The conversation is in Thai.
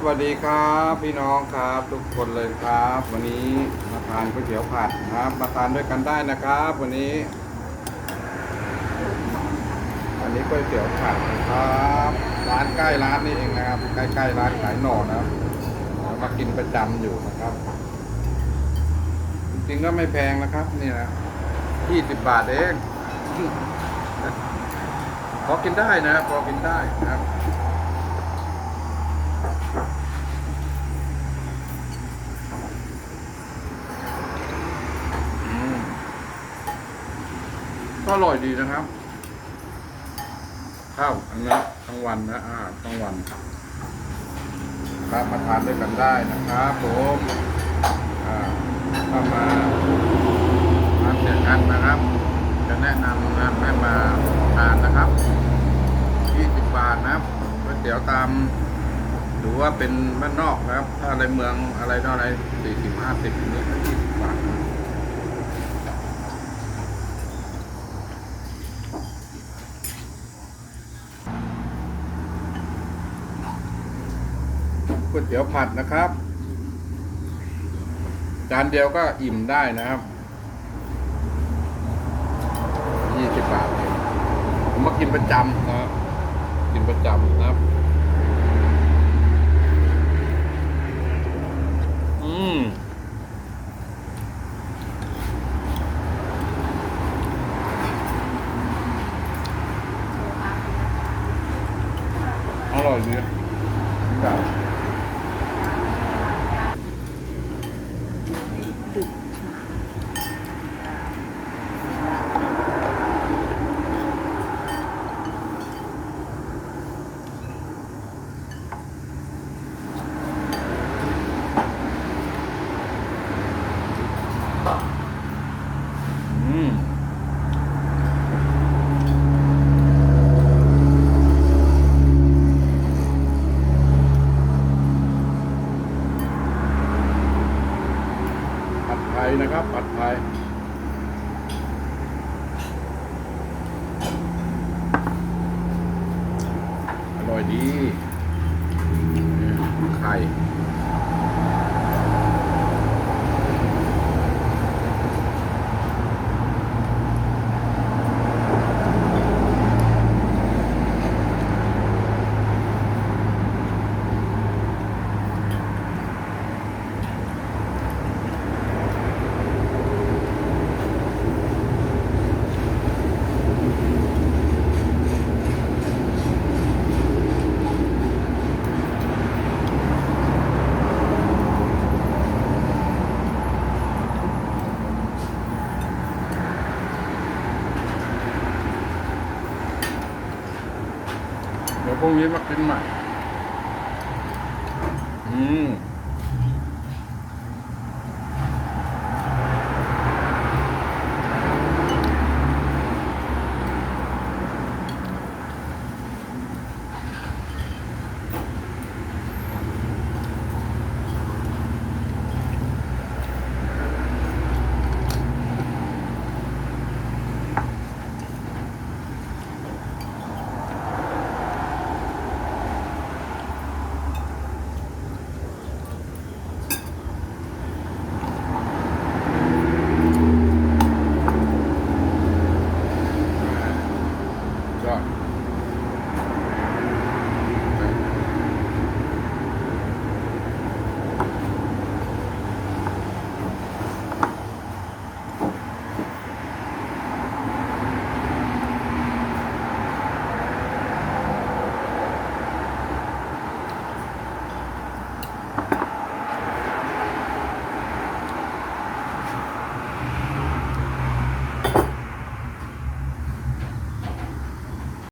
สวัสดีครับ พี่น้องครับ ทุกคนเลยครับ วันนี้มาทานก๋วยเตี๋ยวผัดนะครับ มาทานด้วยกันได้นะครับ วันนี้อันนี้ก๋วยเตี๋ยวผัดนะครับ ร้านใกล้ร้านนี่เองนะครับใกล้ๆร้านขายหน่อนะครับมากินประจำอยู่นะครับ จริงๆก็ไม่แพงนะครับ นี่นะยี่สิบบาทเองพอกินได้นะพอกินได้นะครับ ก็อร่อยดีนะครับ ข้าวอันนี้ทั้งวันนะอาหารทั้งวันครับมาทานด้วยกันได้นะครับผมอ่าถ้ามาทานเสียกันนะครับ จะแนะนำนะให้มาทานนะครับ20บาทนะครับก๋วยเตี๋ยวตามหรือว่าเป็นบ้านนอกนะครับ ถ้าอะไรเมืองอะไรต่ออะไรสี่สิบห้าสิบนี่ก็ยี่สิบบาทนะ ก๋วยเตี๋ยวผัดนะครับ จานเดียวก็อิ่มได้นะครับยี่สิบบาทผมมากินประจำนะครับ กินประจำนะครับ อืมอร่อยดีครับ อืมผัดไทยนะครับ ผัดไทยอร่อยดีนี่ไข่ ดี๋ยวพรุ่งนี้มากินใหม่ อืม